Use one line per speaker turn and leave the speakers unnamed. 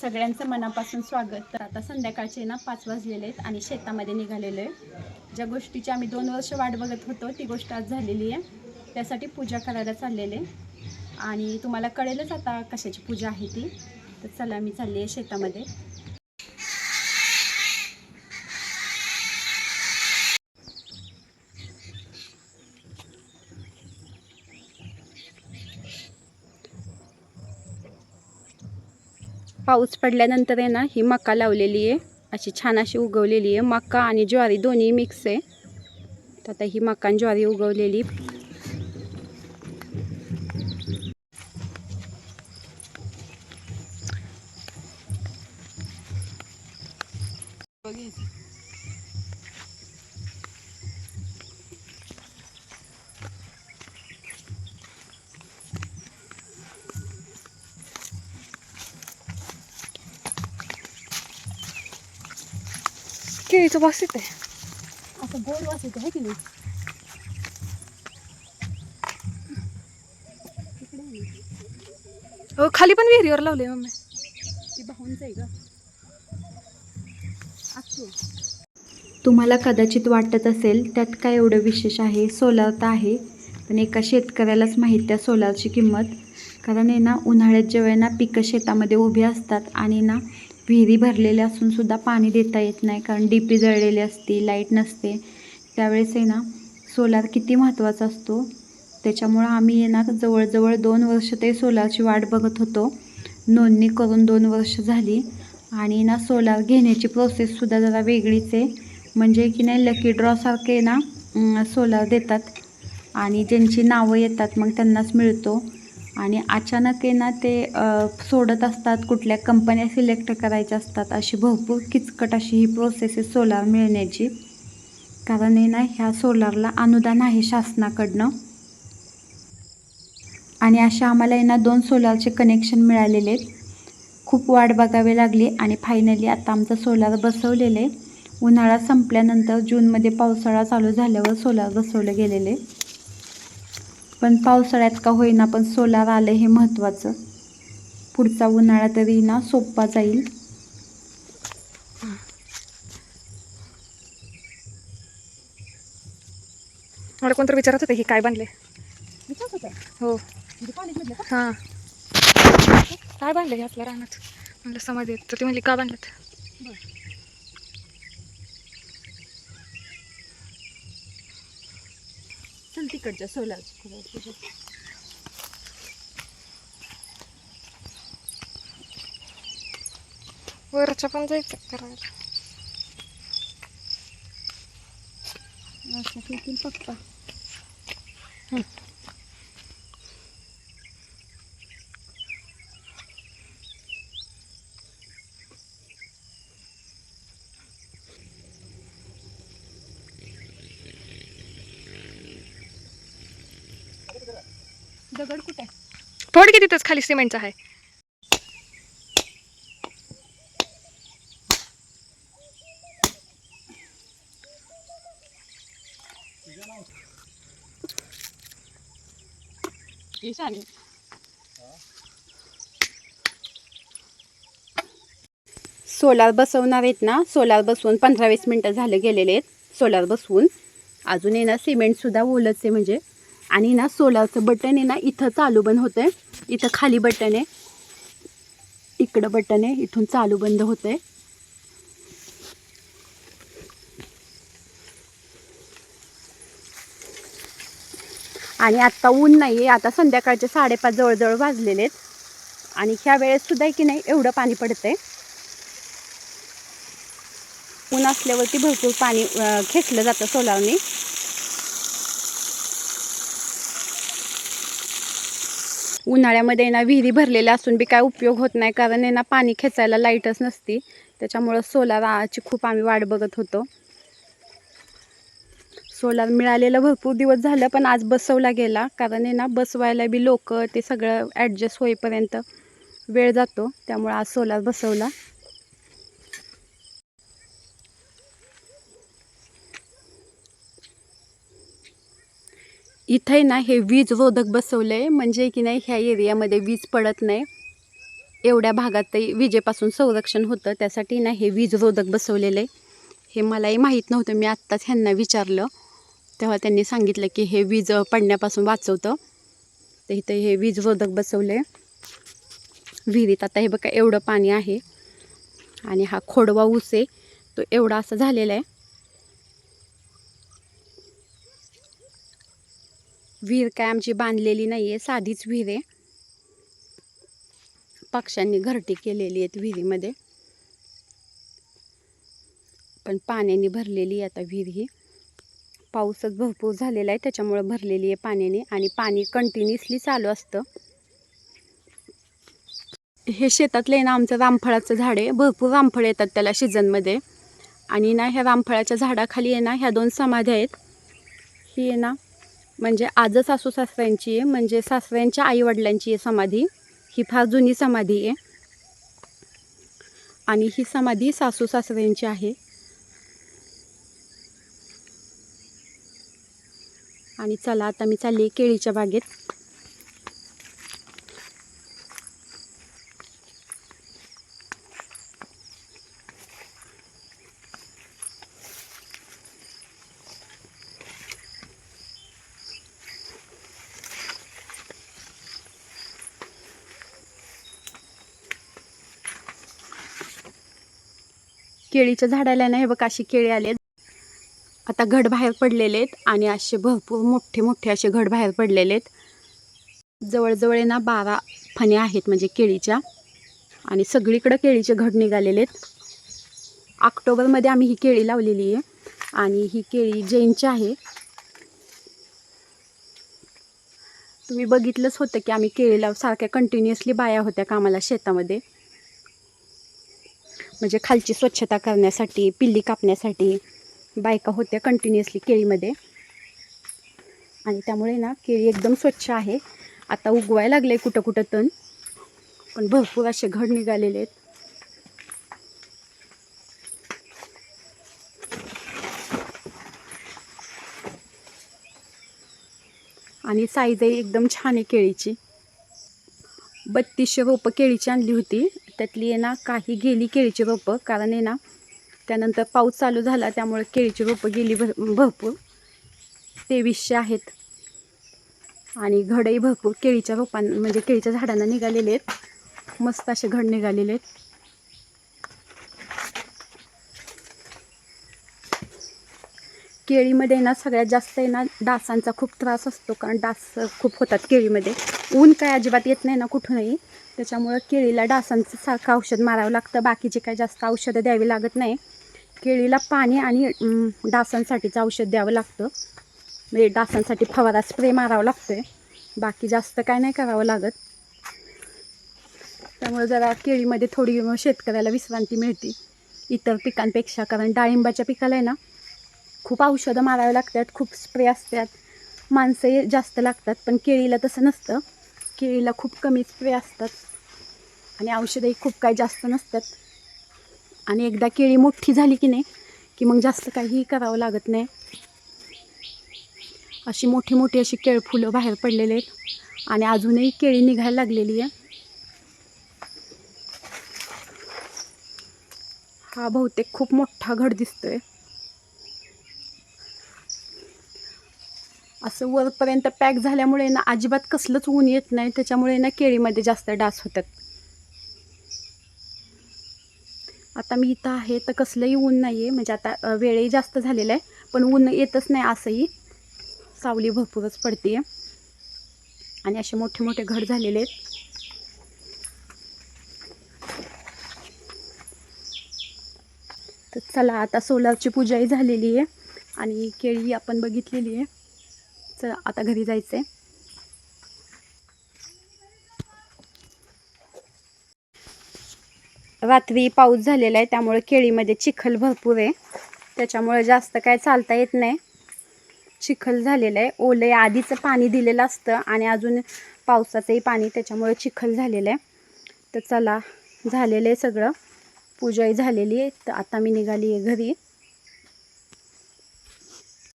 सगळ्यांचं मनापासून स्वागत. तर आता संध्याकाळचे ना पाच वाजलेले आहेत आणि शेतामध्ये निघालेलो आहे. ज्या गोष्टीची आम्ही दोन वर्ष वाट बघत होतो ती गोष्ट आज झालेली आहे. त्यासाठी पूजा करायला चाललेले आणि तुम्हाला कळेलच आता कशाची पूजा आहे ती. तर चला मी चालली आहे शेतामध्ये. पाऊस पडल्यानंतर आहे ना ही मका लावलेली आहे. अशी छान अशी उगवलेली आहे. मका आणि ज्वारी दोन्ही मिक्स आहे. तर आता ही मका आणि ज्वारी उगवलेली.
केळीचं वास येते
असं गोड वास येतो आहे की नाही
हो खाली पण विहिरीवर लावले मम्मी.
ती भाऊंच आहे ग. तुम्हाला कदाचित वाटत असेल त्यात काय एवढं विशेष आहे? सोलार तर आहे पण एका शेतकऱ्यालाच माहीत त्या सोलारची किंमत. कारण आहे ना उन्हाळ्यात जेव्हा ना पिकं शेतामध्ये उभी असतात आणि ना विहिरी भरलेल्या असून सुद्धा पाणी देता येत नाही कारण डी पी जळलेली असते लाइट नसते. त्यावेळेस आहे ना सोलार किती महत्त्वाचा असतो? त्याच्यामुळं आम्ही येणार जवळजवळ दोन वर्ष ते सोलारची वाट बघत होतो. नोंदणी करून दोन वर्ष झाली आणि ना सोलार घेण्याची प्रोसेससुद्धा जरा वेगळीच आहे. म्हणजे की नाही लकी ड्रॉसारखे ना सोलार देतात आणि ज्यांची नावं येतात मग त्यांनाच मिळतो. आणि अचानक आहे ना ते सोडत असतात कुठल्या कंपन्या सिलेक्ट करायच्या असतात अशी भरपूर किचकट अशी ही प्रोसेस आहे सोलार मिळण्याची. कारण आहे ना ह्या सोलारला अनुदान आहे शासनाकडनं. आणि अशा आम्हाला आहे ना दोन सोलारचे कनेक्शन मिळालेले आहेत. खूप वाट बघावी लागली आणि फायनली आता आमचं सोलार बसवलेलं आहे. उन्हाळा संपल्यानंतर जूनमध्ये पावसाळा चालू झाल्यावर सोलार बसवलं गेलेले पण पावसाळ्यात का होईना पण सोलार आलं हे महत्त्वाचं. पुढचा उन्हाळा तरी ना सोपा जाईल.
मला कोणतरी विचारत होते की काय बांधले हो. हां. काय बांधले हे असल्या रानात? म्हणलं समाधी आहेत. तर ती म्हणली का बांधल्यात
तिकडच्या सोलारची
वरच्या पण जायचं करायला.
पप्पा. दगड कुठे
फोड की तिथंच खाली सिमेंटचा आहे.
ईशानी सोलार बसवणार आहेत ना? सोलार बसवून पंधरा वीस मिनटं झालं गेलेले आहेत. सोलार बसवून. अजून आहे ना सिमेंटसुद्धा ओलच आहे म्हणजे. आणि ना सोलारचं बटन आहे ना इथं चालू बंद होतं आहे इथं खाली बटन आहे. इकडं बटन आहे इथून चालू बंद होतं आहे आणि आत्ता ऊन नाही आहे आता संध्याकाळचे साडेपाच जवळजवळ वाजलेले आहेत. आणि ह्या वेळेस सुद्धा की नाही एवढं पाणी पडतंय. ऊन असल्यावरती भरपूर पाणी खेचलं जातं सोलारने. उन्हाळ्यामध्ये ना विहिरी भरलेल्या असून बी काय उपयोग होत नाही कारण आहे ना पाणी खेचायला लाईटच नसती. त्याच्यामुळं सोलाराची खूप आम्ही वाट बघत होतो. सोलार मिळालेलं भरपूर दिवस झालं पण आज बसवला गेला. कारण आहे ना बसवायला बी लोक ते सगळं ॲडजस्ट होईपर्यंत वेळ जातो. त्यामुळं आज सोलार बसवला. इथे ना हे वीज रोधक बसवलं आहे म्हणजे की नाही ह्या एरियामध्ये वीज पडत नाही. एवढ्या भागातही विजेपासून संरक्षण होतं. त्यासाठी ना हे वीज रोधक बसवलेलं आहे हे मलाही माहीत नव्हतं. मी आत्ताच ह्यांना विचारलं. तेव्हा त्यांनी सांगितलं की हे वीज पडण्यापासून वाचवतं. तर इथं हे वीज रोधक बसवलं आहे विहिरीत आता हे बघा एवढं पाणी आहे. आणि हा खोडवा ऊस आहे. तो एवढा असा झालेला आहे. विहीर काय आमची बांधलेली नाही आहे साधीच विहीर आहे. पक्ष्यांनी घरटी केलेली आहेत विहिरीमध्ये. पण पाण्याने भरलेली आहे आता विहीर ही. पाऊसच भरपूर झालेला आहे त्याच्यामुळे भरलेली आहे पाण्याने आणि पाणी कंटिन्युअसली चालू असतं. हे शेतातलं आहे ना आमचं रामफळाचं झाड आहे. भरपूर रामफळ येतात त्याला सीझनमध्ये. आणि ना ह्या रामफळाच्या झाडाखाली आहे ना ह्या दोन समाध्या आहेत. ही आहे ना म्हणजे आजच सासू सासऱ्यांची आहे म्हणजे सासऱ्यांच्या आईवडिलांची आहे समाधी. ही फार जुनी समाधी आहे. आणि ही समाधी सासू सासऱ्यांची आहे. आणि चला आता मी चालली आहे केळीच्या बागेत. केळीच्या झाडाला ना हे बघ अशी केळी आले आता घड बाहेर पडलेले आहेत आणि असे भरपूर मोठे मोठे असे घड बाहेर पडलेले आहेत जवळजवळ आहे ना बारा फण्या आहेत म्हणजे केळीच्या. आणि सगळीकडं केळीचे घड निघालेले आहेत ऑक्टोबरमध्ये आम्ही ही केळी लावलेली आहे. आणि ही केळी जैनची आहे. तुम्ही बघितलंच होतं की आम्ही केळी लाव सारख्या कंटिन्युअसली बाया होत्या कामाला शेतामध्ये. म्हणजे खालची स्वच्छता करण्यासाठी पिल्ली कापण्यासाठी बायका होत्या कंटिन्युअसली केळीमध्ये. आणि त्यामुळे ना केळी एकदम स्वच्छ आहे. आता उगवायला लागले कुठं कुठं तण पण भरपूर असे घड निघालेले आहेत. आणि साईजही एकदम छान आहे केळीची. बत्तीसशे रोपं केळीची आणली होती. त्यातली आहे ना काही गेली केळीची रोपं. कारण आहे ना त्यानंतर पाऊस चालू झाला त्यामुळे केळीची रोपं गेली भर भरपूर. तेवीसशे आहेत. आणि घडही भरपूर. केळीच्या रोपां म्हणजे केळीच्या झाडांना निघालेले आहेत. मस्त असे घड निघालेले आहेत. केळीमध्ये ना सगळ्यात जास्त आहे ना डासांचा खूप त्रास असतो. कारण डास खूप होतात केळीमध्ये. ऊन काय अजिबात येत नाही ना कुठूनही. त्याच्यामुळं केळीला डासांचं सारखं औषध मारावं लागतं. बाकीचे काय जास्त औषधं द्यावी लागत नाही. केळीला पाणी आणि डासांसाठीचं औषध द्यावं लागतं. म्हणजे डासांसाठी फवारा स्प्रे मारावा लागतो आहे बाकी जास्त काय नाही करावं लागत. त्यामुळे जरा केळीमध्ये थोडी शेतकऱ्याला विश्रांती मिळते. इतर पिकांपेक्षा कारण डाळिंबाच्या पिकाला आहे ना खूप औषधं मारावी लागतात खूप स्प्रे असतात. माणसंही जास्त लागतात पण केळीला तसं नसतं. केळीला खूप कमी स्प्रे असतात. आणि औषधंही खूप काही जास्त नसतात. आणि एकदा केळी मोठी झाली की नाही की मग जास्त काहीही करावं लागत नाही. अशी मोठी मोठी अशी केळ फुलं बाहेर पडलेले आहेत आणि अजूनही केळी निघायला लागलेली आहे. हा बहुतेक खूप मोठा घड दिसतोय. असं वरपर्यंत पॅक झाल्यामुळे ना अजिबात कसलंच ऊन येत नाही त्याच्यामुळे ना केळीमध्ये जास्त डास होतात. आता मी इथं आहे तर कसलंही ऊन नाही आहे म्हणजे आता वेळही जास्त झालेला आहे पण ऊन येतच नाही असंही. सावली भरपूरच पडते आहे आणि असे मोठे मोठे घड झालेले आहेत. तर चला आता सोलारची पूजाही झालेली आहे. आणि केळी आपण बघितलेली आहे. चला आता घरी जायचं आहे रात्री पाऊस झालेला आहे त्यामुळे केळीमध्ये चिखल भरपूर आहे. त्याच्यामुळे जास्त काय चालता येत नाही. चिखल झालेलं आहे. ओलं आहे आधीचं पाणी दिलेलं असतं आणि अजून पावसाचंही पाणी त्याच्यामुळे चिखल झालेलं आहे. तर चला झालेलं आहे सगळं. पूजाही झालेली आहे. तर आता मी निघाली आहे घरी.